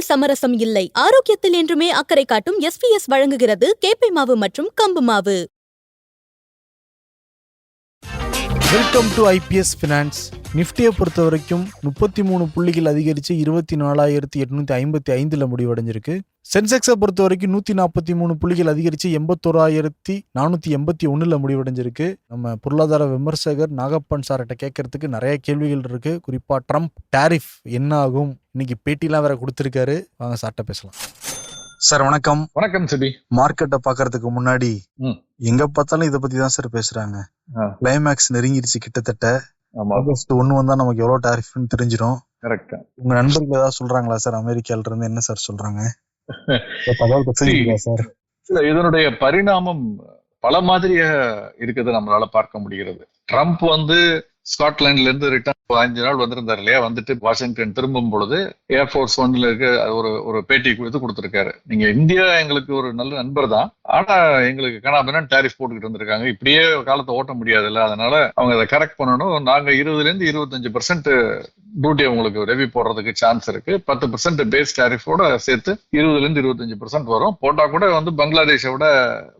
சுவையில் சமரசம் இல்லை. ஆரோக்கியத்தில் என்றுமே அக்கறை காட்டும் எஸ்பிஎஸ் வழங்குகிறது கேப்பை மாவு மற்றும் கம்பு மாவு. வெல்கம் டு ஐபிஎஸ் ஃபினான்ஸ் நிஃப்டியை பொறுத்த வரைக்கும் முப்பத்தி மூணு புள்ளிகள் அதிகரித்து இருபத்தி நாலாயிரத்தி எட்நூற்றி ஐம்பத்தி ஐந்தில் முடிவடைஞ்சிருக்கு. சென்செக்ஸை பொறுத்த வரைக்கும் நூற்றி நாற்பத்தி மூணு புள்ளிகள் அதிகரித்து எண்பத்தோராயிரத்தி நானூற்றி எண்பத்தி ஒன்றில் முடிவடைஞ்சிருக்கு. நம்ம பொருளாதார விமர்சகர் நாகப்பன் சார்கிட்ட கேட்கறதுக்கு நிறைய கேள்விகள் இருக்கு. குறிப்பாக ட்ரம்ப் டாரிஃப் என்ன ஆகும் இன்னைக்கு பேட்டிலாம் வேற கொடுத்துருக்காரு. வாங்க சார்ட்ட பேசலாம். சார் வணக்கம். வணக்கம் சிபி. மார்க்கெட்டை பார்க்கறதுக்கு முன்னாடி. எங்க பார்த்தாலும் இதை பத்தி தான் சார் பேசுறாங்க. கிளைமேக்ஸ் நெருங்கிடுச்சு கிட்டத்தட்ட. ஆகஸ்ட் ஒண்ணு வந்தா நமக்கு எவ்வளவு டாரிஃப்னு தெரிஞ்சிடும் கரெக்ட் உங்க நண்பர்கள் ஏதாவது சொல்றாங்களா சார்? அமெரிக்கால இருந்து என்ன சார் சொல்றாங்க? இல்ல இதனுடைய பரிணாமம் பல மாதிரியா இருக்குது நம்மளால பார்க்க முடிகிறது. ட்ரம்ப் வந்து ஸ்காட்லாந்துல இருந்து ரிட்டர்ன் அஞ்சு நாள் வந்திருந்தாரு இல்லையா? வந்துட்டு வாஷிங்டன் திரும்பும் பொழுது ஏர்ஃபோர்ஸ் ஒன்ல இருக்க ஒரு ஒரு பேட்டி கொடுத்து கொடுத்திருக்காரு. நீங்க இந்தியா எங்களுக்கு ஒரு நல்ல நண்பர் தான். ஆனா எங்களுக்கு கனாபினா டேரிஃப் போட்டுக்கிட்டு இருந்திருக்காங்க இப்படியே காலத்தை ஓட்ட முடியாதுல்ல. அதனால அவங்க அதை கரெக்ட் பண்ணணும். நாங்க இருபதுல இருந்து இருபத்தஞ்சு பர்சன்ட் டியூட்டி உங்களுக்கு ரெவி போடுறதுக்கு சான்ஸ் இருக்கு. பத்து பர்சன்ட் பேஸ் டேரிஃபோட சேர்த்து இருபதுல இருந்து இருபத்தஞ்சு பர்சன்ட் வரும். போட்டா கூட வந்து பங்களாதேஷை விட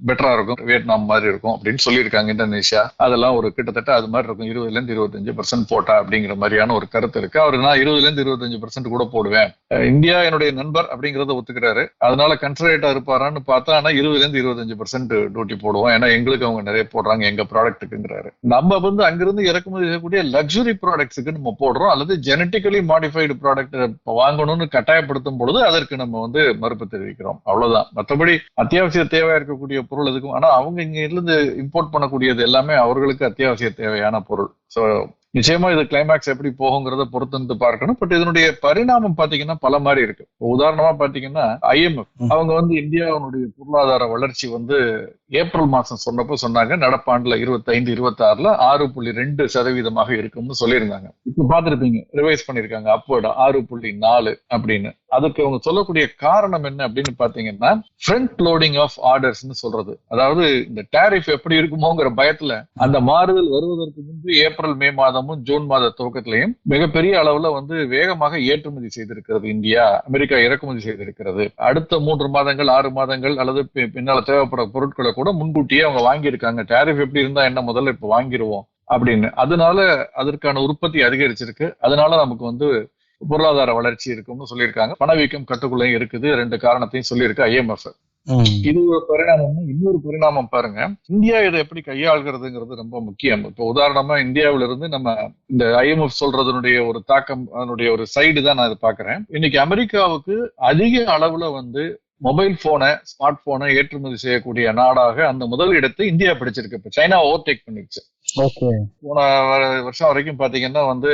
பெட்டரா இருக்கும். வியட்நாம் மாதிரி இருக்கும் அப்படின்னு சொல்லியிருக்காங்க இந்தோனேஷியா. அதெல்லாம் ஒரு கிட்டத்தட்ட அது மாதிரி இருக்கும். இருபதுல இருந்து இருபத்தஞ்சு பர்சன்ட் போட்டா அப்படிங்கிற மாதிரியான ஒரு கருத்து இருக்கு. அவருக்கு நான் இருபதுல இருந்து இருபத்தஞ்சு பர்சன்ட் கூட போடுவேன். இந்தியா என்னுடைய நண்பர் அப்படிங்கறத ஒத்துக்கிறாரு. அதனால கன்சர்வேட்டா இருப்பாரான்னு பார்த்தா ஆனா இருபதுல இருந்து இருபத்தஞ்சு பர்சன்ட் டியூட்டி போடுவோம். ஏன்னா எங்களுக்கு அவங்க நிறைய போடுறாங்க. எங்க ப்ராடக்ட்டுக்குங்கிறாரு நம்ம வந்து அங்கிருந்து இறக்குமதி செய்யக்கூடிய லக்ஸுரி ப்ராடக்ட்ஸுக்கு நம்ம போடுறோம். அல்லது ஜெனட்டிக்கலி மாடிஃபைடு ப்ராடக்ட் வாங்கணும்னு கட்டாயப்படுத்தும் பொழுது அதற்கு நம்ம வந்து மறுப்பு தெரிவிக்கிறோம். அவ்வளவுதான். மற்றபடி அத்தியாவசிய தேவையா இருக்கக்கூடிய பொருள் எதுக்கும் ஆனா அவங்க இங்க இருந்து இம்போர்ட் பண்ணக்கூடியது எல்லாமே அவர்களுக்கு அத்தியாவசிய தேவையான பொருள். சோ நிச்சயமா இது கிளைமேக்ஸ் எப்படி போகுங்கிறத பொறுத்து பார்க்கணும். பட் இதனுடைய பரிணாமம் பாத்தீங்கன்னா பல மாதிரி இருக்கு. உதாரணமா பாத்தீங்கன்னா ஐஎம்எஃப். அவங்க வந்து இந்தியாவினுடைய பொருளாதார வளர்ச்சி வந்து ஏப்ரல் மாசம் சொன்னப்போ சொன்னாங்க நடப்பாண்டுல இருபத்தைந்து இருபத்தி ஆறுல ஆறு புள்ளி ரெண்டு சதவீதமாக இருக்கும்னு சொல்லியிருந்தாங்க. இப்ப பாத்திருப்பீங்க ரிவைஸ் பண்ணிருக்காங்க அப்போட ஆறு புள்ளி நாலு அப்படின்னு. அதுக்கு அவங்க சொல்லக்கூடிய காரணம் என்ன அப்படின்னு பாத்தீங்கன்னா ஃப்ரண்ட் லோடிங் ஆஃப் ஆர்டர்ஸ்னு சொல்றது. அதாவது இந்த டேரிஃப் எப்படி இருக்குமோங்கிற பயத்துல அந்த மாறுதல் வருவதற்கு முன்பு ஏப்ரல் மே மாதமும் ஜூன் மாத துவக்கத்திலையும் மிகப்பெரிய அளவுல வந்து வேகமாக ஏற்றுமதி செய்திருக்கிறது இந்தியா அமெரிக்கா இறக்குமதி செய்திருக்கிறது. அடுத்த மூன்று மாதங்கள் ஆறு மாதங்கள் அல்லது பின்னால தேவைப்படுற பொருட்களை கூட முன்கூட்டியே அவங்க வாங்கியிருக்காங்க. டேரிஃப் எப்படி இருந்தா என்ன முதல்ல இப்ப வாங்கிருவோம் அப்படின்னு. அதனால அதற்கான உற்பத்தி அதிகரிச்சிருக்கு. அதனால நமக்கு வந்து பொருளாதார வளர்ச்சி இருக்கும்னு சொல்லியிருக்காங்க. பணவீக்கம் கட்டுக்குள்ளேயும் இருக்குது. ரெண்டு காரணத்தையும் சொல்லியிருக்கு ஐஎம்எஃப். இது ஒரு பரிணாமம். இன்னொரு பரிணாமம் பாருங்க. இந்தியா இதை எப்படி கையாள்கிறதுங்கிறது ரொம்ப முக்கியம். இப்போ உதாரணமா இந்தியாவில இருந்து நம்ம இந்த ஐஎம்எஃப் சொல்றதனுடைய ஒரு தாக்கம் அதனுடைய ஒரு சைடு தான் நான் இதை பாக்குறேன் இன்னைக்கு அமெரிக்காவுக்கு அதிக அளவுல வந்து மொபைல் போனை ஸ்மார்ட் போனை ஏற்றுமதி செய்யக்கூடிய நாடாக அந்த முதல் இடத்தை இந்தியா பிடிச்சிருக்கு. இப்ப சைனா ஓவர்டேக் பண்ணிருச்சு ஓகே போன வருஷம் வரைக்கும் பாத்தீங்கன்னா வந்து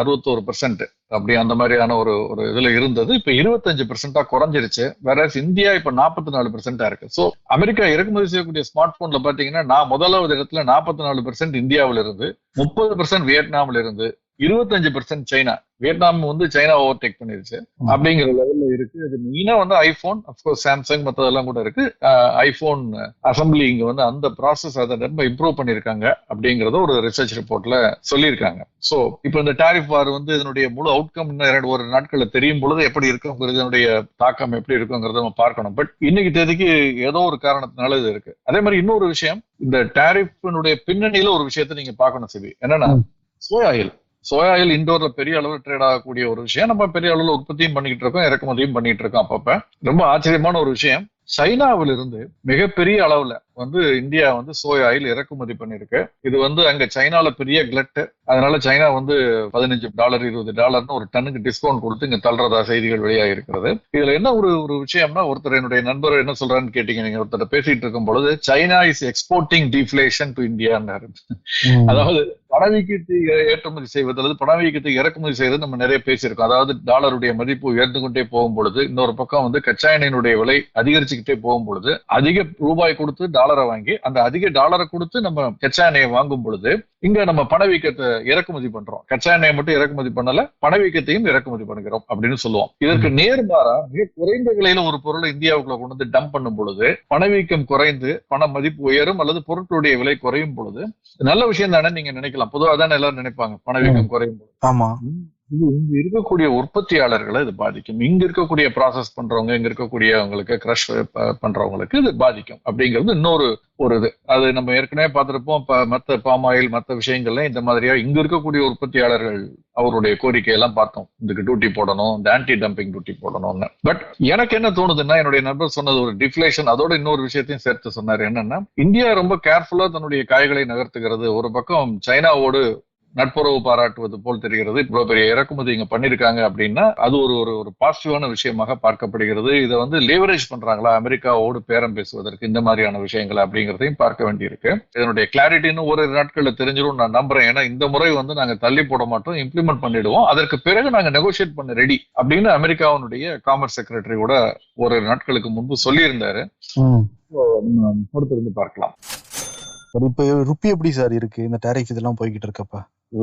அறுபத்தோரு பெர்சென்ட் அப்படி அந்த மாதிரியான ஒரு ஒரு இதுல இருந்தது. இப்ப இருபத்தஞ்சு பெர்சென்டா குறைஞ்சிருச்சு. வேற இந்தியா இப்ப நாற்பத்தி நாலு பெர்சென்டா இருக்கு. சோ அமெரிக்கா இறக்குமதி செய்யக்கூடிய ஸ்மார்ட் போன்ல பாத்தீங்கன்னா நான் முதலாவது இடத்துல நாற்பத்தி நாலு பெர்சென்ட் இந்தியாவில இருந்து முப்பது பெர்சென்ட் வியட்நாம்ல இருந்து இருபத்தஞ்சு பெர்சென்ட் சைனா. வியட்நாம் வந்து சைனா ஓவர்டேக் பண்ணிருச்சு. அப்படிங்கிற லெவல்ல இருக்கு. அது மெயினா வந்து ஐபோன் அப்கோர்ஸ் சாம்சங் மத்ததெல்லாம் கூட இருக்கு. ஐபோன் அசம்பிளி இங்க வந்து அந்த ப்ராசஸ் அதை ரொம்ப இம்ப்ரூவ் பண்ணிருக்காங்க அப்படிங்கறத ஒரு ரிசர்ச் ரிப்போர்ட்ல சொல்லியிருக்காங்க சோ இப்போ இந்த டாரிஃப் வார் வந்து இதனுடைய முழு அவுட்கம் இன்னும் இரண்டு ஒரு நாட்கள்ல தெரியும் பொழுது எப்படி இருக்குங்கிறது இதனுடைய தாக்கம் எப்படி இருக்குங்கிறத நம்ம பார்க்கணும். பட் இன்னைக்கு தேதிக்கு ஏதோ ஒரு காரணத்தினால இது இருக்கு. அதே மாதிரி இன்னொரு விஷயம் இந்த டாரிஃபினுடைய பின்னணியில ஒரு விஷயத்தை நீங்க பார்க்கணும் சிபி. என்னன்னா. சோயா ஆயில் சோயா ஆயில் இண்டோர்ல பெரிய அளவில் ட்ரேட் ஆகக்கூடிய ஒரு விஷயம். நம்ம பெரிய அளவில் உற்பத்தியும் பண்ணிக்கிட்டு இருக்கோம் இறக்குமதியும் பண்ணிட்டு இருக்கோம் அப்பப்ப. ரொம்ப ஆச்சரியமான ஒரு விஷயம். சைனாவில இருந்து மிகப்பெரிய அளவுல வந்து இந்தியா வந்து சோயா ஆயில் இறக்குமதி பண்ணிருக்கு இது வந்து அங்க சைனால பெரிய கிளட் அதனால சைனா வந்து பதினஞ்சு டாலர் இருபது டாலர்னு ஒரு டன்னுக்கு டிஸ்கவுண்ட் கொடுத்து இங்க தள்ளுறதா செய்திகள் வெளியாக இருக்கிறது. இதுல என்ன ஒரு ஒரு விஷயம்னா ஒருத்தர் என்னுடைய நண்பர் என்ன சொல்றான்னு கேட்டீங்க நீங்க ஒருத்தர் பேசிட்டு இருக்கும் பொழுது China is exporting deflation to இந்தியான்னாரு ம். அதாவது பணவீக்கத்தை ஏற்றுமதி செய்வது அல்லது பணவீக்கத்தை இறக்குமதி செய்வது நம்ம நிறைய பேசியிருக்கோம். அதாவது டாலருடைய மதிப்பு உயர்ந்து கொண்டே போகும் பொழுது இன்னொரு பக்கம் வந்து கச்சா எண்ணெயினுடைய விலை அதிகரிச்சுக்கிட்டே போகும் பொழுது அதிக ரூபாய் கொடுத்து டாலரை வாங்கி அந்த அதிக டாலரை கொடுத்து நம்ம கச்சா எண்ணெயை வாங்கும் பொழுது இங்க நம்ம பணவீக்கத்தை இறக்குமதி பண்றோம். கச்சா எண்ணெயை மட்டும் இறக்குமதி பண்ணல பணவீக்கத்தையும் இறக்குமதி பண்ணுகிறோம் அப்படின்னு சொல்லுவோம். இதற்கு நேர்மாறா மிக குறைந்த விலையில ஒரு பொருளை இந்தியாவுக்குள்ள கொண்டு வந்து டம்ப் பண்ணும் பொழுது பணவீக்கம் குறைந்து பண மதிப்பு உயரும் அல்லது பொருட்களுடைய விலை குறையும் பொழுது நல்ல விஷயம் தானே நீங்க நினைக்கலாம். பொதுவா தானே எல்லாரும் நினைப்பாங்க பணவீக்கம் குறையும் பொழுது. ஆமா. இது இங்க இருக்கக்கூடிய உற்பத்தியாளர்களை இது பாதிக்கும். இங்க இருக்கக்கூடிய ப்ராசஸ் பண்றவங்க இங்க இருக்கக்கூடியவங்களுக்கு கிரஷ் பண்றவங்களுக்கு இது பாதிக்கும் அப்படிங்கிறது இன்னொரு ஒரு இது. அது நம்ம ஏற்கனவே பார்த்துருப்போம் மற்ற பாம் ஆயில் மற்ற விஷயங்கள்ல இந்த மாதிரியா இங்க இருக்கக்கூடிய உற்பத்தியாளர்கள் அவருடைய கோரிக்கையெல்லாம் பார்த்தோம். இதுக்கு டியூட்டி போடணும் இந்த ஆன்டி டம்பிங் டியூட்டி போடணும்னு. பட் எனக்கு என்ன தோணுதுன்னா என்னுடைய நண்பர் சொன்னது ஒரு டிஃப்ளேஷன் அதோட இன்னொரு விஷயத்தையும் சேர்த்து சொன்னார். என்னன்னா இந்தியா ரொம்ப கேர்ஃபுல்லா தன்னுடைய காய்களை நகர்த்துகிறது. ஒரு பக்கம் சைனாவோடு நட்புறவு பாராட்டுவது போல் தெரிகிறது. இவ்வளவு பெரிய இறக்குமதி இங்க பண்ணிருக்காங்க அப்படின்னா அது ஒரு ஒரு ஒரு பாசிட்டிவான விஷயமாக பார்க்கப்படுகிறது. இதை வந்து லேவரேஜ் பண்றாங்களா? அமெரிக்காவோடு பேரம் பேசுவதற்கு இந்த மாதிரியான விஷயங்கள் அப்படிங்கிறதையும் பார்க்க வேண்டியிருக்கு. இதனுடைய கிளாரிட்டின்னு ஒரு நாட்கள்ல தெரிஞ்சிடும் நான் நம்புறேன். ஏன்னா இந்த முறை வந்து நாங்க தள்ளி போட மாட்டோம் இம்ப்ளிமெண்ட் பண்ணிடுவோம். அதற்கு பிறகு நாங்க நெகோசியேட் பண்ண ரெடி அப்படின்னு அமெரிக்காவினுடைய காமர்ஸ் செக்ரட்டரி கூட ஒரு நாட்களுக்கு முன்பு சொல்லியிருந்தாரு. பொறுத்திருந்து பார்க்கலாம். இப்போ ருப்பி எப்படி சார் இருக்கு? இந்த டேரிஃப் இதெல்லாம் போய்கிட்டு இருக்கப்ப?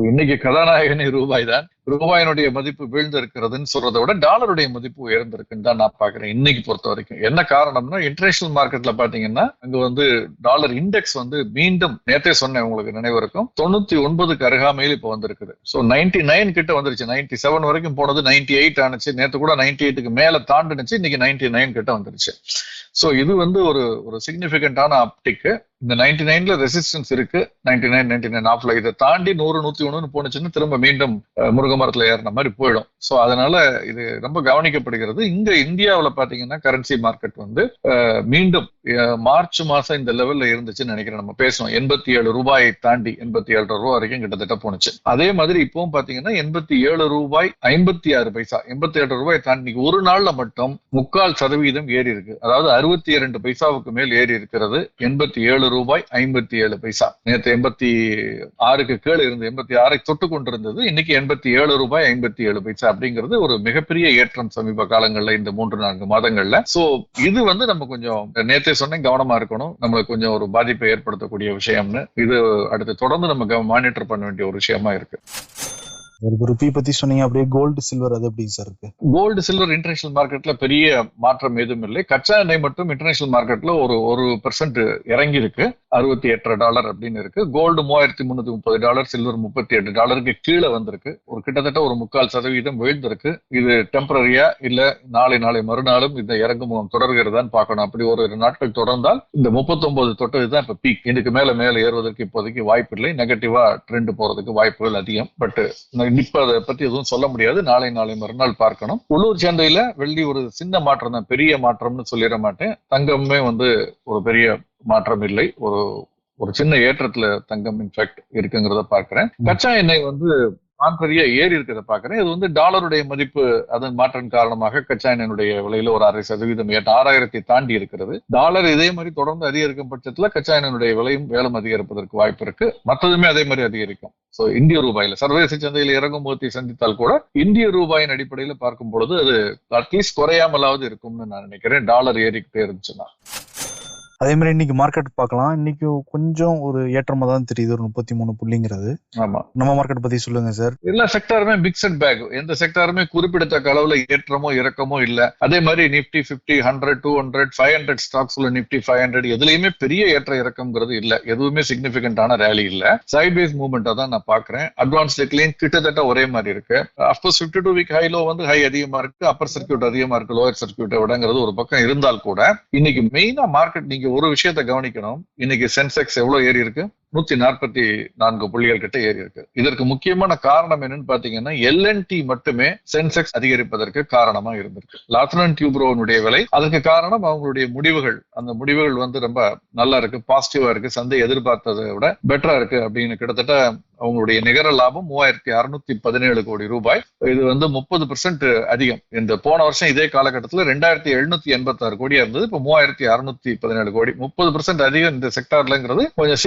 இன்னைக்கு கதாநாயகனே ரூபாய் தான் ரூபாயினுடைய மதிப்பு வீழ்ந்து இருக்கிறதுன்னு சொல்றதை விட டாலருடைய மதிப்பு உயர்ந்திருக்குன்னு தான் நான் பாக்குறேன் இன்னைக்கு பொறுத்த வரைக்கும். என்ன காரணம்னா இன்டர்நேஷனல் மார்க்கெட்ல பாத்தீங்கன்னா அங்க வந்து டாலர் இண்டெக்ஸ் வந்து மீண்டும் நேத்தே சொன்னேன் உங்களுக்கு நினைவு இருக்கும். தொண்ணூத்தி ஒன்பதுக்கு அருகாமையில் இப்ப வந்திருக்குது. சோ நைன்டி நைன் கிட்ட வந்துருச்சு. நைன்டி செவன் வரைக்கும் போனது நைன்டி எயிட் ஆனிச்சு. நேத்து கூட நைன்டி எயிட்டுக்கு மேல தாண்டுனுச்சு. இன்னைக்கு நைன்டி நைன் கிட்ட வந்துருச்சு. சோ இது வந்து ஒரு ஒரு சிக்னிபிகண்டான அப்டிக்கு இந்த நைன்டி நைன்ல ரெசிஸ்டன்ஸ் இருக்கு. நைன்டி நைன் நைன்டி நைன் ஆஃப்ல இதை தாண்டி நூறு நூத்தி ஒண்ணுன்னு போனுச்சுன்னு திரும்ப மீண்டும் முருக மரத்துல ஏறின மாதிரி போயிடும். சோ அதனால இது ரொம்ப கவனிக்கப்படுகிறது. இங்க இந்தியாவில பாத்தீங்கன்னா கரன்சி மார்க்கெட் வந்து மீண்டும் மார்ச் மாசம் இந்த லெவல்ல இருந்துச்சுன்னு நினைக்கிறேன் நம்ம பேசணும் எண்பத்தி ஏழு ரூபாயை தாண்டி எண்பத்தி ஏழு ரூபாய் வரைக்கும் கிட்டத்தட்ட போனுச்சு அதே மாதிரி இப்பவும் பாத்தீங்கன்னா எண்பத்தி ஏழு ரூபாய் ஐம்பத்தி ஆறு பைசா எண்பத்தி ஏழு ரூபாய் தாண்டி ஒரு நாள்ல மட்டும் முக்கால் சதவீதம் ஏறி இருக்கு. அதாவது அறுபத்தி இரண்டு பைசாவுக்கு மேல் ஏறி இருக்கிறது எண்பத்தி ஏழு ரூபாய் ஐம்பத்தி ஏழு பைசா. நேற்று எண்பத்தி ஆறுக்கு கீழே இருந்து எண்பத்தி ஆறை தொட்டு கொண்டிருந்தது. இன்னைக்கு எண்பத்தி ஏழு ரூபாய் ஐம்பத்தி ஏழு பைசா அப்படிங்கிறது ஒரு மிகப்பெரிய ஏற்றம் சமீப காலங்கள்ல இந்த மூன்று நான்கு மாதங்கள்ல. சோ இது வந்து நம்ம கொஞ்சம் நேற்றே சொன்னேன் கவனமா இருக்கணும். நம்மளுக்கு கொஞ்சம் ஒரு பாதிப்பை ஏற்படுத்தக்கூடிய விஷயம்னு. இது அடுத்து தொடர்ந்து நம்ம மானிட்டர் பண்ண வேண்டிய ஒரு விஷயமா இருக்கு. ருபி பத்தி சொன்னீங்க அப்படியே கோல்டு சில்வர் அது எப்படி சார் இருக்கு? கோல்டு சில்வர் இன்டர்நேஷனல் மார்க்கெட்ல பெரிய மாற்றம் எதுவும் இல்லை. கச்சா எண்ணெய் மட்டும் இன்டர்நேஷனல் மார்க்கெட்ல ஒரு ஒரு பெர்சென்ட் இறங்கி இருக்கு அறுபத்தி எட்டரை டாலர் அப்படின்னு இருக்கு. கோல்டு மூவாயிரத்தி முன்னூத்தி முப்பது டாலர் சில்வர் முப்பத்தி எட்டு டாலருக்கு கீழே வந்திருக்கு. ஒரு கிட்டத்தட்ட ஒரு முக்கால் சதவீதம் வீழ்ந்திருக்கு. இது டெம்பரரியா இல்ல நாளை நாளை மறுநாளும் இந்த இறங்குமுகம் தொடர்கிறதான்னு பார்க்கணும். அப்படி ஒரு நாட்கள் தொடர்ந்தால் இந்த முப்பத்தொன்பது தொட்டது தான் இப்ப பீக் இதுக்கு மேல மேல ஏறுவதற்கு இப்போதைக்கு வாய்ப்பு இல்லை நெகட்டிவா ட்ரெண்ட் போறதுக்கு வாய்ப்புகள் அதிகம். பட் இப்ப அதை பத்தி எதுவும் சொல்ல முடியாது. நாளை நாளை மறுநாள் பார்க்கணும். உள்ளூர் சந்தையில வெள்ளி ஒரு சின்ன மாற்றம் தான் பெரிய மாற்றம்னு சொல்லிட மாட்டேன். தங்கமே வந்து ஒரு பெரிய மாற்றம் இல்லை. ஒரு ஒரு சின்ன ஏற்றத்துல தங்கம் இன்ஃபேக்ட் இருக்குங்கிறத பார்க்கிறேன். கச்சா எண்ணெய் வந்து கான்ட்ரரியா ஏறி இருக்கிறத பாக்குறேன் இது வந்து டாலருடைய மதிப்பு அதன் மாற்றம் காரணமாக கச்சா எண்ணெயுடைய விலையில ஒரு அரை சதவீதம் ஏற்ற ஆறாயிரத்தை தாண்டி இருக்கிறது. டாலர் இதே மாதிரி தொடர்ந்து அதிகரிக்கும் பட்சத்துல கச்சா எண்ணெயுடைய விலையும் வேலம் அதிகரிப்பதற்கு வாய்ப்பு இருக்கு. மற்றதுமே அதே மாதிரி அதிகரிக்கும். சோ இந்திய ரூபாயில சர்வதேச சந்தையில் இறங்கும் சந்தித்தால் கூட இந்திய ரூபாயின் அடிப்படையில பார்க்கும் பொழுது அது அட்லீஸ்ட் குறையாமலாவது இருக்கும்னு நான் நினைக்கிறேன். டாலர் ஏறிக்கிட்டே இருந்துச்சுன்னா. அதே மாதிரி இன்னைக்கு மார்க்கெட் பார்க்கலாம். இன்னைக்கு கொஞ்சம் ஒரு ஏற்றமா தான் தெரியுது. ஒரு முப்பத்தி மூணு புள்ளிங்கிறது. ஆமா. நம்ம மார்க்கெட் பத்தி சொல்லுங்க சார் எல்லா செக்டாருமே மிக்சட் பேக் எந்த செக்டாருமே குறிப்பிடத்தக்க அளவுல ஏற்றமோ இறக்கமோ இல்ல. அதே மாதிரி Nifty fifty hundred two hundred five hundred stocks உள்ள நிப்டி ஃபைவ் ஹண்ட்ரட் எதுலயுமே பெரிய ஏற்ற இறக்கம்ங்கிறது இல்ல. எதுவுமே சிக்னிபிகண்டான ரேலி இல்ல. சைட் பேஸ் மூவ்மெண்டா தான் நான் பாக்குறேன் அட்வான்ஸ் டெக்லைன் கிட்டத்தட்ட ஒரே மாதிரி இருக்கு. Of course fifty two week high low வந்து ஹை அதிகமா இருக்கு. அப்பர் சர்க்கியூட் அதிகமா இருக்கு. லோயர் சர்க்கியூட்டை விடங்கிறது ஒரு பக்கம் இருந்தால் கூட இன்னைக்கு மெயினா மார்க்கெட் நீங்க ஒரு விஷயத்த கவனிக்கணும். இன்னைக்கு சென்செக்ஸ் எவ்வளவு ஏறி இருக்கு? நூத்தி நாற்பத்தி நான்கு புள்ளிகள் கிட்ட ஏறி இருக்கு. இதற்கு முக்கியமான காரணம் என்னன்னு பாத்தீங்கன்னா எல்என்டி மட்டுமே சென்செக்ஸ் அதிகரிப்பதற்கு காரணமா இருந்திருக்கு. லாத்ரன் டியூப்ரோனுடைய விலை அதற்கு காரணம் அவங்களுடைய முடிவுகள். அந்த முடிவுகள் வந்து ரொம்ப நல்லா இருக்கு பாசிட்டிவா இருக்கு சந்தை எதிர்பார்த்ததை விட பெட்டரா இருக்கு அப்படின்னு கிட்டத்தட்ட அவங்களுடைய நிகர லாபம் மூவாயிரத்தி அறுநூத்தி பதினேழு கோடி ரூபாய். இது வந்து முப்பது பெர்சென்ட் அதிகம். இந்த போன வருஷம் இதே காலகட்டத்தில் ரெண்டாயிரத்தி எழுநூத்தி எண்பத்தி ஆறு கோடியா இருந்தது இப்ப மூவாயிரத்தி அறுநூத்தி பதினேழு கோடி. முப்பது பெர்சென்ட் அதிகம் இந்த செக்டார்லங்கிறது கொஞ்சம்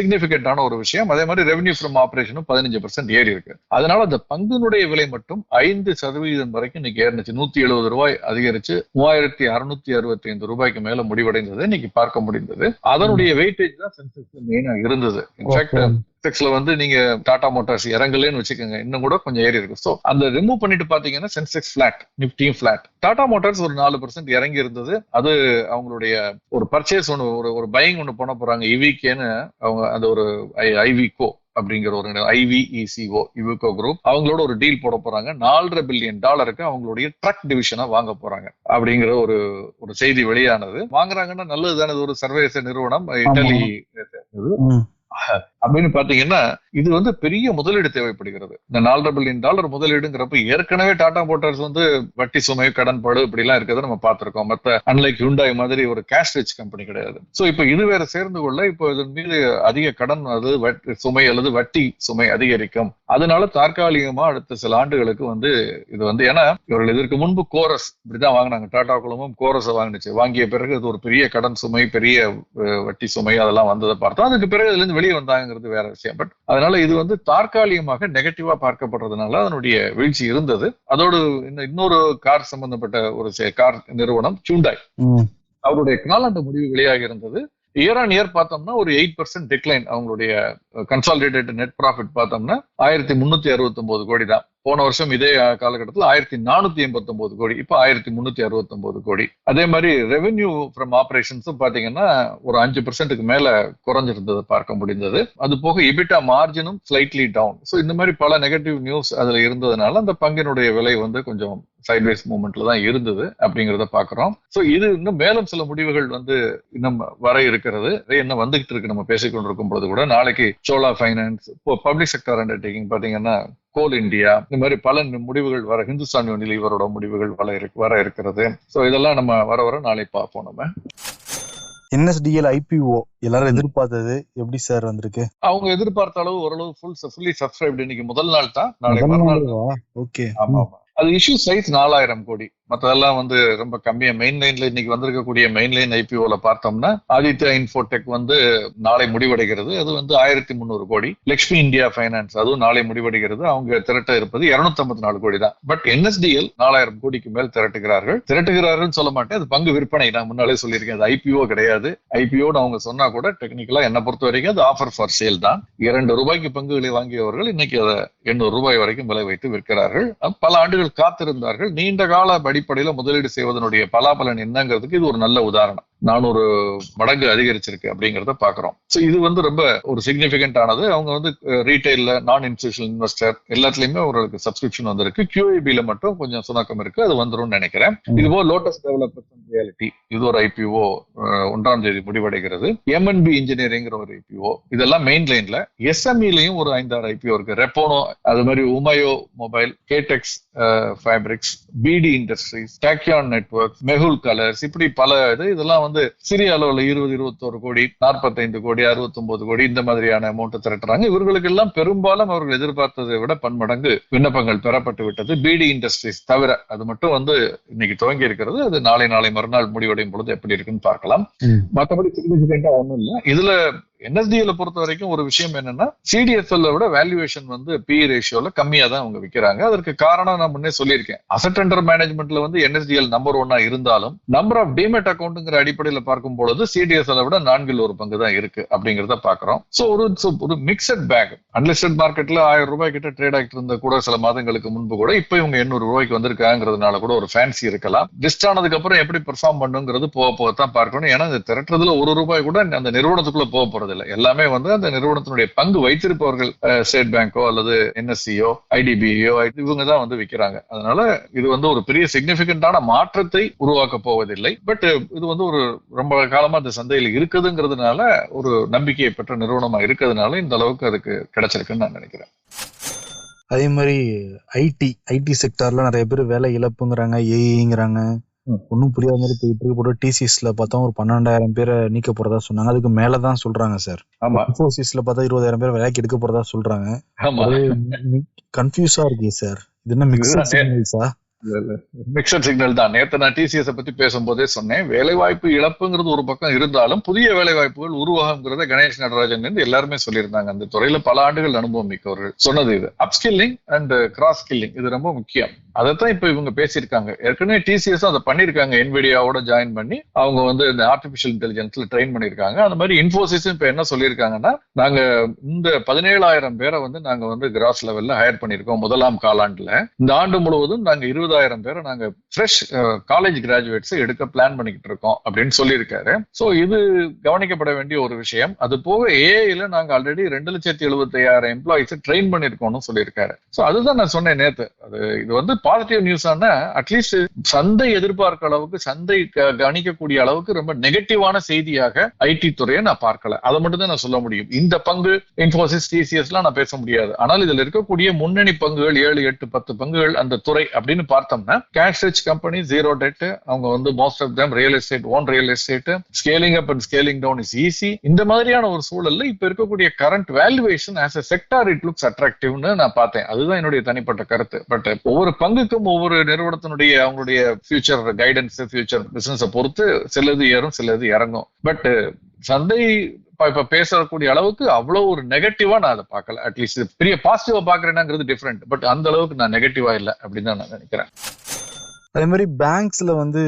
சிக்னிபிகண்டான ஒரு விஷயம். அதே மாதிரி ரெவன்யூ ஃப்ரம் ஆபரேஷனும் பதினஞ்சு பர்சன்ட் ஏறி இருக்கு அதனால அந்த பங்குனுடைய விலை மட்டும் ஐந்து சதவீதம் வரைக்கும் இன்னைக்கு ஏறிச்சு நூத்தி எழுபது ரூபாய் அதிகரிச்சு மூவாயிரத்தி அறுநூத்தி அறுபத்தி ஐந்து ரூபாய்க்கு மேல முடிவடைந்தது. இன்னைக்கு பார்க்க முடிந்தது. அதனுடைய வெயிட்டேஜ் தான் சென்செக்ஸ் மெயினா இருந்தது. இன்ஃபேக்ட் சென்செக்ஸ்ல வந்து நீங்க டாடா மோட்டார்ஸ் இறங்கலன்னு வச்சுக்கோங்க. இன்னும் கூட கொஞ்சம் ஏறி இருக்கு. ஸோ அந்த ரிமூவ் பண்ணிட்டு பாத்தீங்கன்னா சென்செக்ஸ் பிளாட் நிப்டியும் பிளாட் டாடா மோட்டார்ஸ் ஒரு நாலு பர்சன்ட் இறங்கி இருந்தது. அது அவங்களுடைய ஒரு பர்ச்சேஸ் ஒன்று ஒரு ஒரு பையிங் ஒன்று பண்ண போறாங்க. இவிகேன்னு அவங்க அந்த ஒரு ஐவிகோ அப்படிங்கிற ஒரு ஐவிஇசிஓ இவிகோ குரூப் அவங்களோட ஒரு டீல் போட போறாங்க. நாலரை பில்லியன் டாலருக்கு அவங்களுடைய ட்ரக் டிவிஷனை வாங்க போறாங்க. அப்படிங்கிற ஒரு ஒரு செய்தி வெளியானது. வாங்குறாங்கன்னா நல்லது தானே இது ஒரு சர்வதேச நிறுவனம். இட்டலி. அப்படின்னு பாத்தீங்கன்னா இது வந்து பெரிய முதலீடு தேவைப்படுகிறது. இந்த நாலரை பில்லியன் டாலர் முதலீடுங்கிறப்ப ஏற்கனவே டாடா மோட்டார்ஸ் வந்து வட்டி சுமை கடன் படு இப்படி எல்லாம் இருக்கிறத நம்ம பார்த்திருக்கோம். மத்த அன்லைக் ஹுண்டாய் மாதிரி ஒரு கேஷ் ரிச் கம்பெனி கிடையாது. சோ இப்போ இது வேற சேர்ந்து கொள்ள இப்போ இதன் மீது அதிக கடன் அது சுமை அல்லது வட்டி சுமை அதிகரிக்கும். அதனால தற்காலிகமா அடுத்த சில ஆண்டுகளுக்கு வந்து இது வந்து ஏன்னா இவர்கள் இதற்கு முன்பு கோரஸ் இப்படிதான் வாங்கினாங்க. டாடா குழுமம் கோரஸை வாங்கினுச்சு. வாங்கிய பிறகு இது ஒரு பெரிய கடன் சுமை பெரிய வட்டி சுமை அதெல்லாம் வந்ததை பார்த்தோம். அதுக்கு பிறகு இதுல இருந்து வெளியே வந்தாங்கிறது வேற விஷயம். பட் அதனால இது வந்து தற்காலிகமாக நெகட்டிவா பார்க்கப்படுறதுனால அதனுடைய வீழ்ச்சி இருந்தது. அதோடு இன்னொரு கார் சம்பந்தப்பட்ட ஒரு கார் நிறுவனம் ஹியூண்டாய் ம். அவருடைய காலாண்டு முடிவு வெளியாகி இருந்தது. இயர் ஆன் இயர் பார்த்தோம்னா ஒரு எயிட் பர்சன்ட் டிக்ளைன் அவங்களுடைய கன்சாலிடேட்டட் நெட் ப்ராஃபிட் பார்த்தோம்னா ஆயிரத்தி முன்னூத்தி அறுபத்தொன்பது கோடி தான். போன வருஷம் இதே uh, காலகட்டத்தில் ஆயிரத்தி நானூத்தி எண்பத்தொன்பது கோடி இப்போ ஆயிரத்தி முன்னூத்தி அறுபத்தொன்பது கோடி. அதே மாதிரி ரெவென்யூ ஃப்ரம் ஆபரேஷன்ஸும் பார்த்தீங்கன்னா ஒரு அஞ்சு பர்சன்ட்டுக்கு மேல குறைஞ்சிருந்ததை பார்க்க முடிந்தது. அது போக இபிட்டா மார்ஜினும் ஸ்லைட்லி டவுன் ஸோ இந்த மாதிரி பல நெகட்டிவ் நியூஸ் அதுல இருந்ததுனால அந்த பங்கினுடைய விலை வந்து கொஞ்சம் சைட்வேஸ் மூவ்மெண்ட்ல தான் இருந்தது அப்படிங்கிறத பாக்குறோம் சோ இது இன்னும் மேலும் சில முடிவுகள் வந்து இன்னும் வர இருக்கிறது. இன்னும் வந்துகிட்டு இருக்கு நம்ம பேசிக்கொண்டிருக்கும் பொழுது கூட நாளைக்கு சோலா ஃபைனான்ஸ் இப்போ பப்ளிக் செக்டர் அண்டர்டேக்கிங் பாத்தீங்கன்னா கோல் இந்தியா இந்த மாதிரி பல முடிவுகள் வர ஹிந்துஸ்தான் யூனிலீவரோட முடிவுகள் வர இருக்கு வர இருக்கிறது. சோ இதெல்லாம் நம்ம வர வர நாளை பார்ப்போம் நம்ம. என்எஸ்டிஎல் ஐபிஓ எல்லாரும் எதிர்பார்த்தது எப்படி சார் வந்திருக்கு? அவங்க எதிர்பார்த்த அளவு ஓரளவு ஃபுல் ஃபுல்லி சப்ஸ்கிரைப்டு இன்னைக்கு முதல் நாள் தான். நாளை? மறுநாள் ஓகே ஆமா ஆமா. அது இஷ்யூ சைஸ் நாலாயிரம் கோடி. மற்றதெல்லாம் வந்து ரொம்ப கம்மியா. மெயின் லைன்ல இன்னைக்கு வந்திருக்கக்கூடிய மெயின் லைன் ஐபிஓல பார்த்தோம்னா ஆதித்யா இன்ஃபோடெக் வந்து நாளை முடிவடைகிறது. அது வந்து ஆயிரத்தி முந்நூறு கோடி. லக்ஷ்மி இந்தியா ஃபைனான்ஸ் அதுவும் நாளை முடிவடைகிறது. அவங்க திரட்ட இருப்பது இருநூத்தி நாலு கோடி தான். பட் என்எஸ்டிஎல் நாலாயிரம் கோடிக்கு மேல் திரட்டுகிறார்கள். திரட்டுகிறார்கள் சொல்ல மாட்டேன். அது பங்கு விற்பனை. நான் முன்னாலே சொல்லியிருக்கேன். அது ஐபிஓ கிடையாது. ஐபிஓன்னு அவங்க சொன்னா கூட டெக்னிக்கலா என்ன பொறுத்த வரைக்கும் அது ஆஃபர் ஃபார் சேல் தான். இரண்டு ரூபாய்க்கு பங்குகளை வாங்கியவர்கள் இன்னைக்கு அதை எண்ணூறு ரூபாய் வரைக்கும் விலை வைத்து விற்கிறார்கள். பல ஆண்டுகள் காத்திருந்தார்கள். நீண்ட கால படி அடிப்படையில முதலீடு செய்வதனுடைய பலாபலன் என்னங்கிறதுக்கு இது ஒரு நல்ல உதாரணம். நானூறு மடங்கு அதிகரிச்சிருக்கு அப்படிங்கறத பாக்குறோம். சோ இது வந்து ரொம்ப ஒரு சிக்னிபிகண்ட் ஆனது. அவங்க வந்து ரீட்டைல்ல நான் இன்ஸ்டியூஷனல் இன்வெஸ்டர் எல்லாத்துலயுமே அவர்களுக்கு சப்ஸ்கிரிப்ஷன் வந்திருக்கு. QIB-ல மட்டும் கொஞ்சம் சுணக்கம் இருக்கு. அது வந்துரும்னு நினைக்கிறேன். இதுபோல் லோட்டஸ் டெவலப்பர்ஸ் ரியாலிட்டி இது ஒரு ஐபிஓ ஒன்றாம் தேதி முடிவடைகிறது. எம்என்பி இன்ஜினியரிங்கிற ஒரு ஐபிஓ இதெல்லாம் மெயின் லைன்ல எஸ்எம்இலையும் ஒரு ஐந்தாறு ஐபிஓ இருக்கு. ரெப்போனோ அது மாதிரி உமயோ மொபைல் கேடெக்ஸ் ஃபேப்ரிக்ஸ் பிடி industries Tachyon network Mehul colours இப்படி பல இது இதெல்லாம் வந்து சிறிய அளவுல இருபது இருபத்தோரு கோடி நாற்பத்தைந்து கோடி அறுபத்தொன்பது கோடி இந்த மாதிரியான அமௌண்ட் திரட்டுறாங்க. இவர்களுக்கு எல்லாம் பெரும்பாலும் அவர்கள் எதிர்பார்த்ததை விட பன்மடங்கு விண்ணப்பங்கள் பெறப்பட்டு விட்டது. பிடி இண்டஸ்ட்ரீஸ் தவிர அது மட்டும் வந்து இன்னைக்கு துவங்கி இருக்கிறது. அது நாளை நாளை மறுநாள் முடிவடையும் பொழுது எப்படி இருக்குன்னு பார்க்கலாம். மற்றபடி சிக்னிபிகண்டா ஒண்ணும் இல்ல. இதுல என்எஸ்டிஎல பொறுத்த வரைக்கும் ஒரு விஷயம் என்னன்னா சிடிஎஸ்எல் விட வேல்யூவேஷன் வந்து பி ரேஷியோல கம்மியா தான் அவங்க விற்கிறாங்க அதற்கு காரணம் நான் முன்னே சொல்லியிருக்கேன். அசட் அண்டர் மேனேஜ்மெண்ட்ல வந்து என்எஸ்டிஎல் நம்பர் ஒன்னா இருந்தாலும் நம்பர் ஆஃப் டிமெட் அக்கௌண்ட்ங்கிற அடிப்படையில பார்க்கும் பொழுது சிடிஎஸ்எல் விட நான்கில் ஒரு பங்கு தான் இருக்கு அப்படிங்கறத பாக்குறோம் சோ ஒரு ஒரு மிக்சட் பேக் அன்லிஸ்டட் மார்க்கெட்ல ஆயிரம் ரூபாய் கிட்ட ட்ரேட் ஆகிட்டு இருந்த கூட சில மாதங்களுக்கு முன்பு கூட இப்ப இவங்க எண்ணூறு ரூபாய்க்கு வந்திருக்காங்கிறதுனால கூட ஒரு ஃபேன்சி இருக்கலாம். லிஸ்ட் ஆனதுக்கு அப்புறம் எப்படி பெர்ஃபார்ம் பண்ணுங்கிறது போக போக தான் பார்க்கணும். ஏன்னா இந்த திரட்டுறதுல ஒரு ரூபாய் கூட அந்த நிறுவனத்துக்குள்ள போக போறது இல்லை எல்லாமே வந்து அந்த நிறுவனத்தினுடைய பங்கு வைத்திருப்பவர்கள் ஸ்டேட் பேங்கோ அல்லது என்எஸ்சியோ ஐடிபிஐயோ இவங்க தான் வந்து விற்கிறாங்க அதனால இது வந்து ஒரு பெரிய சிக்னிபிகண்டான மாற்றத்தை உருவாக்க போவதில்லை. பட் இது வந்து ஒரு ரொம்ப காலமா இந்த சந்தையில் இருக்குதுங்கிறதுனால ஒரு நம்பிக்கையை பெற்ற நிறுவனமா இருக்கிறதுனால இந்த அளவுக்கு அதுக்கு கிடைச்சிருக்குன்னு நான் நினைக்கிறேன். அதே மாதிரி ஐடி ஐடி செக்டார்ல நிறைய பேர் வேலை இழப்புங்கிறாங்க ஏஐங்கிறாங்க ஒன்றும் புரியாத மாதிரி போயிட்டு இருக்கு. போட்டு டிசிஎஸ்ல பார்த்தா ஒரு பன்னெண்டாயிரம் பேரை நீக்க போறதா சொன்னாங்க. அதுக்கு மேலதான் சொல்றாங்க சார் ஆமா. இன்ஃபோசிஸ்ல பார்த்தா இருபதாயிரம் பேர் வேலைக்கு எடுக்க போறதா சொல்றாங்க. கன்ஃபியூஸா இருக்கே சார் இது என்ன சிக்னல்ஸா மிக்சட் சிக்னல் தான். நேத்து நான் டிசிஎஸ் பத்தி பேசும்போதே சொன்னேன். வேலைவாய்ப்பு இழப்புங்கிறது ஒரு பக்கம் இருந்தாலும் புதிய வேலைவாய்ப்புகள் உருவாகுங்கிறத கணேஷ் நடராஜன் இருந்து எல்லாருமே சொல்லியிருந்தாங்க. அந்த துறையில பல ஆண்டுகள் அனுபவம் மிக்கவர்கள் சொன்னது இது. அப்ஸ்கில்லிங் அண்ட் கிராஸ் ஸ்கில்லிங் இது ரொம்ப முக்கியம். அதைத்தான் இப்ப இவங்க பேசியிருக்காங்க. ஏற்கனவே டிசிஎஸ் அதை பண்ணிருக்காங்க என்விடியாவோட ஜாயின் பண்ணி அவங்க வந்து இந்த ஆர்டிபிஷியல் இன்டெலிஜென்ஸ்ல ட்ரெயின் பண்ணிருக்காங்க அந்த மாதிரி இன்ஃபோசிஸும் இப்ப என்ன சொல்லியிருக்காங்கன்னா நாங்க இந்த பதினேழாயிரம் பேரை வந்து நாங்க வந்து கிராஸ் லெவல்ல ஹையர் பண்ணிருக்கோம் முதலாம் காலாண்டுல. இந்த ஆண்டு முழுவதும் நாங்க இருபது இருபதாயிரம் பேரை நாங்க ஃப்ரெஷ் காலேஜ் கிராஜுவேட்ஸ் எடுக்க பிளான் பண்ணிக்கிட்டு இருக்கோம் அப்படின்னு சொல்லியிருக்காரு. சோ இது கவனிக்கப்பட வேண்டிய ஒரு விஷயம். அது போக ஏஐல நாங்க ஆல்ரெடி ரெண்டு லட்சத்தி எழுபத்தையாயிரம் எம்ப்ளாயிஸ் ட்ரெயின் பண்ணிருக்கோம்னு சொல்லியிருக்காரு. சோ அதுதான் நான் சொன்னேன் நேத்து. அது இது வந்து பாசிட்டிவ் நியூஸ் ஆனா அட்லீஸ்ட் சந்தை எதிர்பார்க்க அளவுக்கு சந்தை க- கணிக்கக்கூடிய அளவுக்கு ரொம்ப நெகட்டிவான செய்தியாக ஐடி துறையை நான் பார்க்கல. அதை மட்டும் தான் நான் சொல்ல முடியும். இந்த பங்கு இன்ஃபோசிஸ் டிசிஎஸ்லாம் நான் பேச முடியாது. ஆனால் இதுல இருக்கக்கூடிய முன்னணி பங்குகள் ஏழு எட்டு பத்து பங்குகள் அந்த துறை அப்படின்னு பார்த்தோம்னா cash rich company zero debt அவங்க வந்து most of them real estate own real estate scaling up and scaling down is easy இந்த மாதிரியான ஒரு சூழல்ல இப்ப இருக்கக்கூடிய current valuation as a sector it looks அட்ராக்டிவ்னு நான் பார்த்தேன். அதுதான் என்னுடைய தனிப்பட்ட கருத்து. பட் ஒவ்வொரு பங்குக்கும் ஒவ்வொரு நிறுவனத்தினுடைய அவங்களுடைய ஃபியூச்சர் கைடன்ஸ் ஃபியூச்சர் பிசினஸ் பொறுத்து சிலது ஏறும் சிலது இறங்கும். பட் சந்தை இப்ப- பேசக்கூடிய அளவுக்கு அவ்வளவு ஒரு நெகட்டிவா நான் அதை பார்க்கல. அட்லீஸ்ட் பெரிய பாசிட்டிவா பாக்குறேன்னாங்கிறது டிஃப்ரெண்ட் பட் அந்த அளவுக்கு நான் நெகட்டிவா இல்ல அப்படின்னு தான் நான் நினைக்கிறேன். அதே மாதிரி பேங்க்ஸ்ல வந்து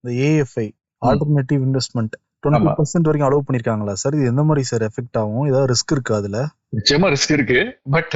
இந்த AFI alternative investment twenty. Percent வரைக்கும் அலோவ் பண்ணிருக்காங்களா? சார் இது எந்த மாதிரி சார் எஃபெக்ட் ஆகும்? ஏதாவது ரிஸ்க் இருக்கு அதுல? நிச்சயமா ரிஸ்க் இருக்கு. பட்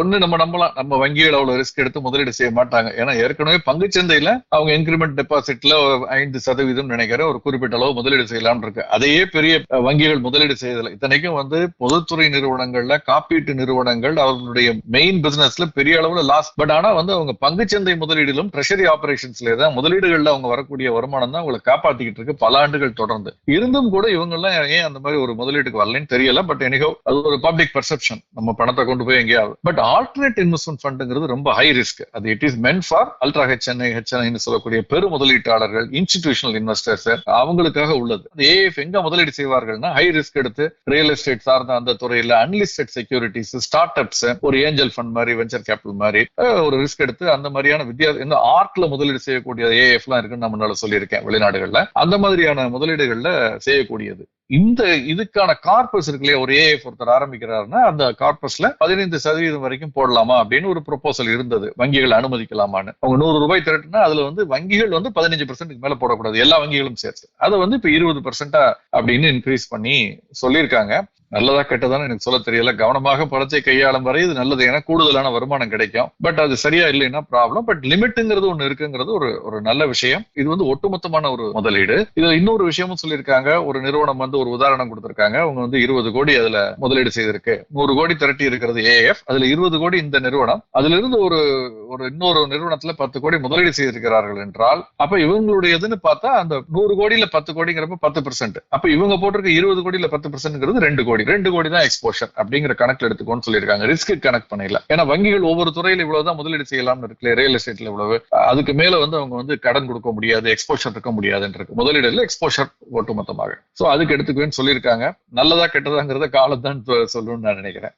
ஒண்ணு நம்ம நம்பலாம். நம்ம வங்கிகள் அவ்வளவு ரிஸ்க் எடுத்து முதலீடு செய்ய மாட்டாங்க. ஏன்னா ஏற்கனவே பங்கு சந்தையில அவங்க இன்கிரிமெண்ட் டெபாசிட்ல ஐந்து சதவீதம் நினைக்கிற ஒரு குறிப்பிட்ட அளவு முதலீடு செய்யலாம்னு இருக்கு. அதையே பெரிய வங்கிகள் முதலீடு செய்யல. இத்தனைக்கும் வந்து பொதுத்துறை நிறுவனங்கள்ல காப்பீட்டு நிறுவனங்கள் அவர்களுடைய மெயின் பிசினஸ்ல பெரிய அளவுல லாஸ் பட் ஆனா வந்து அவங்க பங்கு சந்தை முதலீடிலும் ட்ரெஷரி ஆபரேஷன்ஸ்ல தான் முதலீடுகள்ல அவங்க வரக்கூடிய வருமானம் தான் அவங்களை காப்பாத்திக்கிட்டு இருக்கு பல ஆண்டுகள் தொடர்ந்து. இருந்தும் கூட இவங்க எல்லாம் ஏன் அந்த மாதிரி ஒரு முதலீட்டுக்கு வரலன்னு தெரியல. பட் எனக்கோ அது ஒரு பப்ளிக் பர்செப்ஷன் நம்ம பணத்தை கொண்டு போய் எங்கேயாவது பட் ஆல்டர்னேட் இன்வெஸ்ட்மெண்ட் ஃபண்டுங்கிறது ரொம்ப ஹை ரிஸ்க் அது it is meant for ultra HNI ஹெச்என்ஐன்னு சொல்லக்கூடிய பெரு முதலீட்டாளர்கள் இன்ஸ்டிடியூஷனல் இன்வெஸ்டர்ஸ் அவங்களுக்காக உள்ளது. ஏஎஃப் எங்க முதலீடு செய்வார்கள்னா ஹை ரிஸ்க் எடுத்து ரியல் எஸ்டேட் சார்ந்த அந்த துறையில அன்லிஸ்டட் செக்யூரிட்டிஸ் ஸ்டார்ட் அப்ஸ் ஒரு ஏஞ்சல் ஃபண்ட் மாதிரி வெஞ்சர் கேபிட்டல் மாதிரி ஒரு ரிஸ்க் எடுத்து அந்த மாதிரியான வித்தியாசம் இந்த ஆர்ட்ல முதலீடு செய்யக்கூடிய ஏஎஃப் எல்லாம் இருக்குன்னு நான் முன்னால சொல்லியிருக்கேன் வெளிநாடுகள்ல. அந்த மாதிரியான முதலீடுகள்ல செய்யக்கூடியது. இந்த இதுக்கான கார்பஸ் இருக்கு இல்லையா ஒரு ஏஎஃப் ஒருத்தர் ஆரம்பிக்கிறாருன்னா அந்த கார்பஸ்ல பதினைந்து சதவீதம் வரைக்கும் போடலாமா அப்படின்னு ஒரு ப்ரொபோசல் இருந்தது. வங்கிகள் அனுமதிக்கலாமான்னு. அவங்க நூறு ரூபாய் திரட்டுனா அதுல வந்து வங்கிகள் வந்து பதினஞ்சு பர்சன்ட் மேல போடக்கூடாது. எல்லா வங்கிகளும் சேர்த்து. அதை வந்து இப்ப இருபது பர்சன்டா அப்படின்னு இன்க்ரீஸ் பண்ணி சொல்லியிருக்காங்க. நல்லதா கெட்டதான்னு எனக்கு சொல்ல தெரியல. கவனமாக பணத்தை கையாளும் வரை இது நல்லது. ஏன்னா கூடுதலான வருமானம் கிடைக்கும். பட் அது சரியா இல்லைன்னா ப்ராப்ளம் பட் லிமிட்டுங்கிறது ஒண்ணு இருக்குங்கிறது ஒரு ஒரு நல்ல விஷயம். இது வந்து ஒட்டுமொத்தமான ஒரு முதலீடு. இதுல இன்னொரு விஷயமும் சொல்லியிருக்காங்க. ஒரு நிறுவனம் வந்து ஒரு உதாரணம் கொடுத்திருக்காங்க. அவங்க வந்து இருபது கோடி அதுல முதலீடு செய்திருக்கு. நூறு கோடி திரட்டி இருக்கிறது ஏஎஃப் அதுல இருபது கோடி இந்த நிறுவனம். அதுல இருந்து ஒரு ஒரு இன்னொரு நிறுவனத்துல பத்து கோடி முதலீடு செய்திருக்கிறார்கள் என்றால் அப்ப இவங்களுடையதுன்னு பார்த்தா அந்த நூறு கோடியில பத்து கோடிங்கிறப்ப பத்து பெர்சென்ட் அப்ப இவங்க போட்டிருக்க இருபது கோடியில பத்து பெர்சென்ட்ங்கிறது ரெண்டு கோடி. ரெண்டு கோடி தான் எக்ஸ்போஷர் அப்படிங்கிற கணக்குல எடுத்துக்கோன்னு சொல்லியிருக்காங்க. ரிஸ்க் கணக்கு பண்ணல ஏன்னா வங்கிகள் ஒவ்வொரு துறையில இவ்வளவுதான் முதலீடு செய்யலாம்னு இருக்குல்ல ரியல் எஸ்டேட்ல இவ்வளவு. அதுக்கு மேல வந்து அவங்க வந்து கடன் கொடுக்க முடியாது எக்ஸ்போஷர் இருக்க முடியாதுன்னு இருக்கு. முதலீடு இல்ல எக்ஸ்போஷர் ஒட்டுமொத்தமாக. சோ அதுக்கு எடுத்துக்குவேன்னு சொல்லியிருக்காங்க. நல்லதா கெட்டதாங்கிறத காலத்தான் சொல்லணும்னு நான் நினைக்கிறேன்.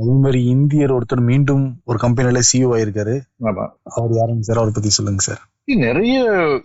அதே மாதிரி இந்தியர் ஒருத்தர் மீண்டும் ஒரு கம்பெனில சிஇஓ ஆயிருக்காரு. அவர் யாருங்க சார் அவரை பத்தி சொல்லுங்க சார். நிறைய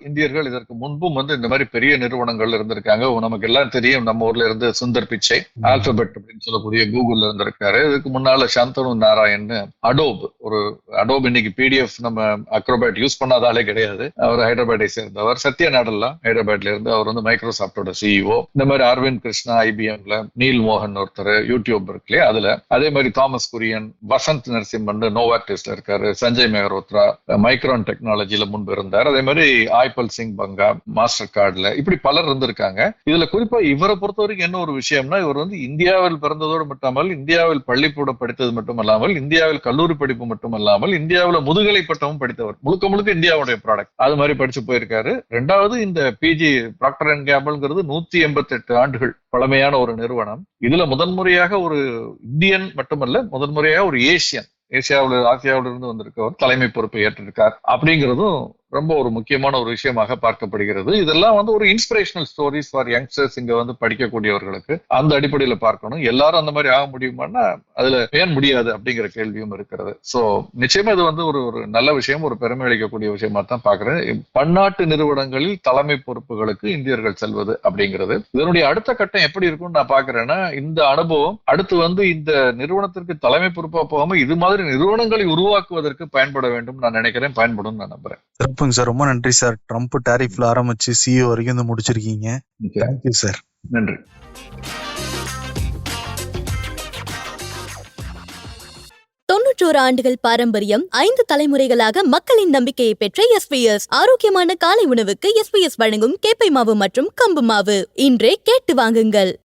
இந்தியர்கள் இதற்கு முன்பும் வந்து இந்த மாதிரி பெரிய நிறுவனங்கள் இருந்திருக்காங்க. நமக்கு எல்லாம் தெரியும் நம்ம ஊர்ல இருந்து சுந்தர் பிச்சை ஆல்பபெட் அப்படின்னு சொல்லக்கூடிய கூகுள்ல இருந்திருக்காரு. இதுக்கு முன்னால சந்தனு நாராயண் அடோப் ஒரு அடோப் இன்னைக்கு பிடிஎஃப் நம்ம அக்ரோபேட் யூஸ் பண்ணாதாலே கிடையாது. அவர் ஹைதராபாத்தை சேர்ந்தவர். சத்யா நாடல்லா ஹைதராபாத்ல இருந்து அவர் வந்து மைக்ரோசாஃப்டோட சிஇஓ இந்த மாதிரி அரவிந்த் கிருஷ்ணா ஐபிஎம்ல நீல் மோகன் ஒருத்தர் யூடியூப் இருக்கு இல்லையா அதுல. அதே மாதிரி தாமஸ் குரியன் வசந்த் நரசிம்மன் நோவாக்டிஸ்ல இருக்காரு. சஞ்சய் மெஹரோத்ரா மைக்ரான் டெக்னாலஜில முன்பு இருந்தார் அதே மாதிரி ஆய்பல் சிங் பங்கா மாஸ்டர் கார்டுல இப்படி பலர் இருந்திருக்காங்க. இதுல குறிப்பா இவரை பொறுத்த வரைக்கும் என்ன ஒரு விஷயம்னா இவர் வந்து இந்தியாவில் பிறந்ததோடு மட்டுமல்லாமல் இந்தியாவில் பள்ளிக்கூட படித்தது மட்டுமல்லாமல் இந்தியாவில் கல்லூரி படிப்பு மட்டுமல்லாமல் இந்தியாவில் முதுகலை பட்டமும் படித்தவர். முழுக்க முழுக்க இந்தியாவுடைய ப்ராடக்ட் அது மாதிரி படிச்சு போயிருக்காரு. ரெண்டாவது இந்த பிஜி ப்ராக்டர் அண்ட் கேபிள்ங்கிறது நூத்தி எண்பத்தி எட்டு ஆண்டுகள் பழமையான ஒரு நிறுவனம். இதுல முதன்முறையாக ஒரு இந்தியன் மட்டுமல்ல முதன்முறையாக ஒரு ஏசியன். ஏசியாவில் ஆசியாவில இருந்து வந்திருக்கவர் தலைமை பொறுப்பை ஏற்றிருக்கார். அப்படிங்கிறதும் ரொம்ப ஒரு முக்கியமான ஒரு விஷயமாக பார்க்கப்படுகிறது. இதெல்லாம் வந்து ஒரு இன்ஸ்பிரேஷனல் ஸ்டோரிஸ் ஃபார் யங்ஸ்டர்ஸ் இங்க வந்து படிக்கக்கூடியவர்களுக்கு அந்த அடிப்படையில பார்க்கணும். எல்லாரும் அந்த மாதிரி ஆக முடியுமான்னா அதுல ஏன் முடியாது அப்படிங்கிற கேள்வியும் இருக்கிறது. சோ நிச்சயமா இது வந்து ஒரு ஒரு நல்ல விஷயம் ஒரு பெருமை அளிக்கக்கூடிய விஷயமா தான் பாக்குறேன் பன்னாட்டு நிறுவனங்களில் தலைமை பொறுப்புகளுக்கு இந்தியர்கள் செல்வது அப்படிங்கிறது. இதனுடைய அடுத்த கட்டம் எப்படி இருக்கும்னு நான் பாக்குறேன்னா இந்த அனுபவம் அடுத்து வந்து இந்த நிறுவனத்திற்கு தலைமை பொறுப்பா போகாம இது மாதிரி நிறுவனங்களை உருவாக்குவதற்கு பயன்பட வேண்டும் நான் நினைக்கிறேன். பயன்படும் நான் நம்புறேன். சிறப்புங்க சார். ரொம்ப நன்றி சார். ட்ரம்ப் டாரிஃப்ல ஆரம்பிச்சு சிஇஓ வரைக்கும் வந்து முடிச்சிருக்கீங்க. தேங்க்யூ சார் நன்றி. தொன்னூற்று முப்பத்தோரு ஆண்டுகள் பாரம்பரியம் ஐந்து தலைமுறைகளாக மக்களின் நம்பிக்கையை பெற்ற எஸ்பிஎஸ் ஆரோக்கியமான காலை உணவுக்கு எஸ்பிஎஸ் வழங்கும் கேப்பை மாவு மற்றும் கம்பு மாவு. இன்றே கேட்டு வாங்குங்கள்.